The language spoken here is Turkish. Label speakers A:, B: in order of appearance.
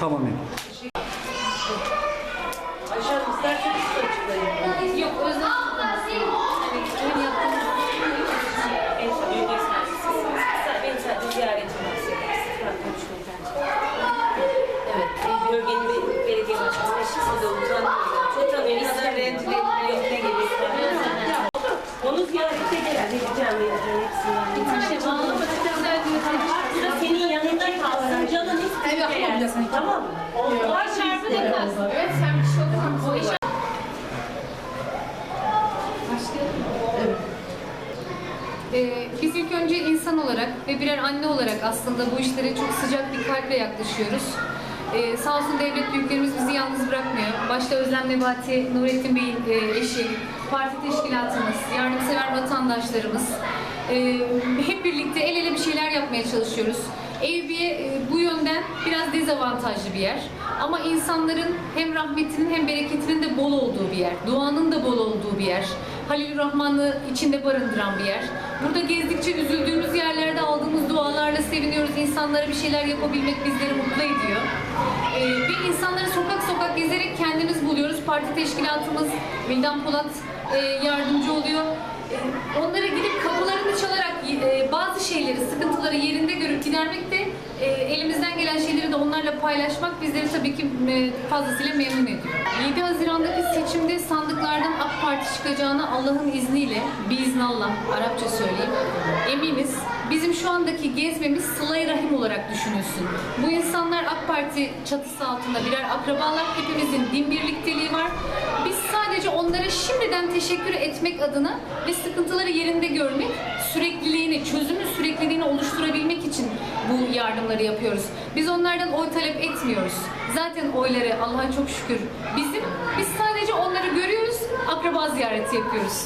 A: Tamam efendim.
B: Ayşe Hanım isterseniz açıklayın.
C: Yok özlem hani kimin yaptığını
B: istiyor. Tamam mı?
C: Var çarpı da kalsın. Evet sen bir şey okursan o iş.
D: Ee, biz ilk önce insan olarak ve birer anne olarak aslında bu işlere çok sıcak bir kalple yaklaşıyoruz. Ee, sağ olsun devlet büyüklerimiz bizi yalnız bırakmıyor. Başta Özlem Nebati, Nurettin Bey'in e, eşi, parti teşkilatımız, yardımsever vatandaşlarımız. e, hep birlikte el ele bir şeyler yapmaya çalışıyoruz. Eyüpiye e, bu yönden biraz dezavantajlı bir yer. Ama insanların hem rahmetinin hem bereketinin de bol olduğu bir yer. Duanın da bol olduğu bir yer. Halil Rahman'ı içinde barındıran bir yer. Burada gezdikçe üzüldüğümüz yerlerde aldığımız dualarla seviniyoruz. İnsanlara bir şeyler yapabilmek bizleri mutlu ediyor. Ee, ve insanları sokak sokak gezerek kendimiz buluyoruz. Parti teşkilatımız Vildan Polat e, yardımcı oluyor. E, onlara gidip kapılarını çalarak e, bazı şeyleri, sıkıntıları yerinde görüp gidermek de e, elimizden gelen şeyleri de onlarla paylaşmak bizleri tabii ki fazlasıyla memnun ediyor. 7 Haziran'daki seçimde sandıklardan AK Parti çıkacağına Allah'ın izniyle, biiznallah Arapça söyleyeyim, eminiz. Bizim şu andaki gezmemiz sıla rahim olarak düşünülsün. Bu insanlar AK Parti çatısı altında birer akrabalar, hepimizin din birlikteliği var. Biz sadece onlara şimdiden teşekkür etmek adına ve sıkıntıları yerinde görmek, sürekliliğini, çözümün sürekliliğini oluşturabilmek için bu yardımları yapıyoruz. Biz onlardan oy talep etmiyoruz. Zaten oyları Allah'a çok şükür bizim. Biz sadece onları görüyoruz, akraba ziyareti yapıyoruz.